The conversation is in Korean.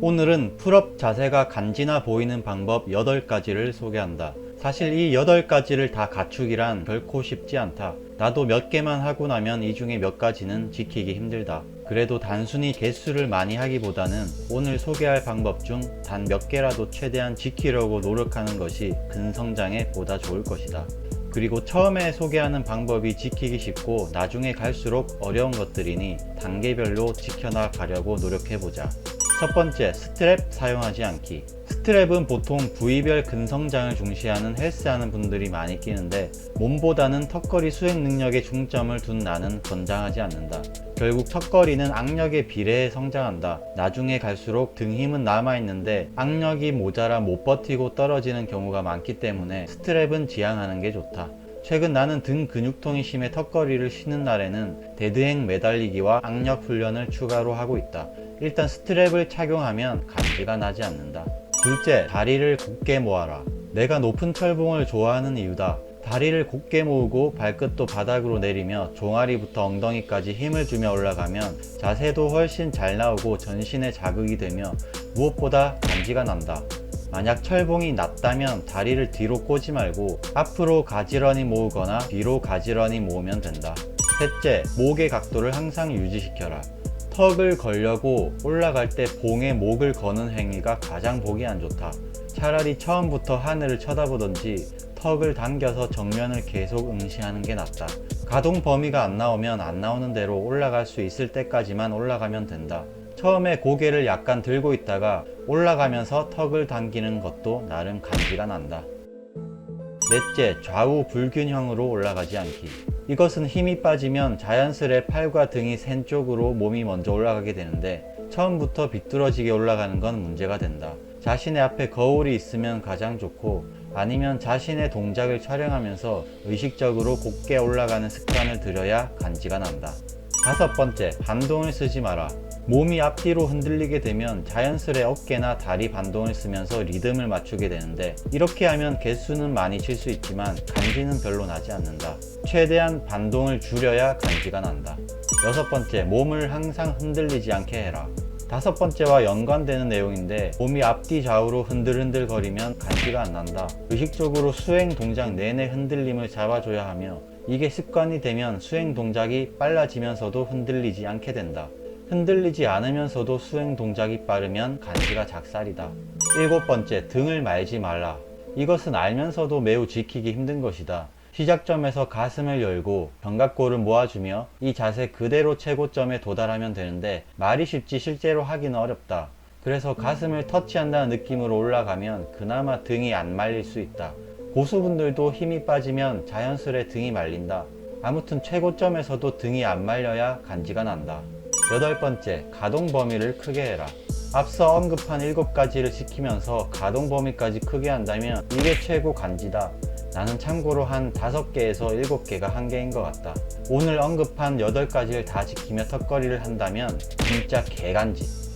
오늘은 풀업 자세가 간지나 보이는 방법 8가지를 소개한다. 사실 이 8가지를 다 갖추기란 결코 쉽지 않다. 나도 몇 개만 하고 나면 이 중에 몇 가지는 지키기 힘들다. 그래도 단순히 개수를 많이 하기보다는 오늘 소개할 방법 중 단 몇 개라도 최대한 지키려고 노력하는 것이 근성장에 보다 좋을 것이다. 그리고 처음에 소개하는 방법이 지키기 쉽고 나중에 갈수록 어려운 것들이니 단계별로 지켜나가려고 노력해보자. 첫 번째, 스트랩 사용하지 않기. 스트랩은 보통 부위별 근성장을 중시하는 헬스하는 분들이 많이 끼는데 몸보다는 턱걸이 수행 능력에 중점을 둔 나는 권장하지 않는다. 결국 턱걸이는 악력에 비례해 성장한다. 나중에 갈수록 등 힘은 남아있는데 악력이 모자라 못 버티고 떨어지는 경우가 많기 때문에 스트랩은 지양하는 게 좋다. 최근 나는 등 근육통이 심해 턱걸이를 쉬는 날에는 데드행 매달리기와 악력 훈련을 추가로 하고 있다. 일단 스트랩을 착용하면 감지가 나지 않는다. 둘째, 다리를 곧게 모아라. 내가 높은 철봉을 좋아하는 이유다. 다리를 곧게 모으고 발끝도 바닥으로 내리며 종아리부터 엉덩이까지 힘을 주며 올라가면 자세도 훨씬 잘 나오고 전신에 자극이 되며 무엇보다 감지가 난다. 만약 철봉이 낮다면 다리를 뒤로 꼬지 말고 앞으로 가지런히 모으거나 뒤로 가지런히 모으면 된다. 셋째, 목의 각도를 항상 유지시켜라. 턱을 걸려고 올라갈 때 봉에 목을 거는 행위가 가장 보기 안 좋다. 차라리 처음부터 하늘을 쳐다보던지 턱을 당겨서 정면을 계속 응시하는 게 낫다. 가동 범위가 안 나오면 안 나오는 대로 올라갈 수 있을 때까지만 올라가면 된다. 처음에 고개를 약간 들고 있다가 올라가면서 턱을 당기는 것도 나름 감지가 난다. 넷째, 좌우 불균형으로 올라가지 않기. 이것은 힘이 빠지면 자연스레 팔과 등이 센 쪽으로 몸이 먼저 올라가게 되는데 처음부터 비뚤어지게 올라가는 건 문제가 된다. 자신의 앞에 거울이 있으면 가장 좋고 아니면 자신의 동작을 촬영하면서 의식적으로 곧게 올라가는 습관을 들여야 간지가 난다. 다섯 번째, 반동을 쓰지 마라. 몸이 앞뒤로 흔들리게 되면 자연스레 어깨나 다리 반동을 쓰면서 리듬을 맞추게 되는데 이렇게 하면 개수는 많이 칠 수 있지만 간지는 별로 나지 않는다. 최대한 반동을 줄여야 간지가 난다. 여섯 번째, 몸을 항상 흔들리지 않게 해라. 다섯 번째와 연관되는 내용인데 몸이 앞뒤 좌우로 흔들흔들 거리면 간지가 안 난다. 의식적으로 수행 동작 내내 흔들림을 잡아줘야 하며 이게 습관이 되면 수행 동작이 빨라지면서도 흔들리지 않게 된다. 흔들리지 않으면서도 수행 동작이 빠르면 간지가 작살이다. 일곱 번째, 등을 말지 말라. 이것은 알면서도 매우 지키기 힘든 것이다. 시작점에서 가슴을 열고 견갑골을 모아주며 이 자세 그대로 최고점에 도달하면 되는데 말이 쉽지 실제로 하기는 어렵다. 그래서 가슴을 터치한다는 느낌으로 올라가면 그나마 등이 안 말릴 수 있다. 고수분들도 힘이 빠지면 자연스레 등이 말린다. 아무튼 최고점에서도 등이 안 말려야 간지가 난다. 여덟 번째, 가동 범위를 크게 해라. 앞서 언급한 일곱 가지를 지키면서 가동 범위까지 크게 한다면 이게 최고 간지다. 나는 참고로 한 다섯 개에서 일곱 개가 한계인 것 같다. 오늘 언급한 여덟 가지를 다 지키며 턱걸이를 한다면 진짜 개간지.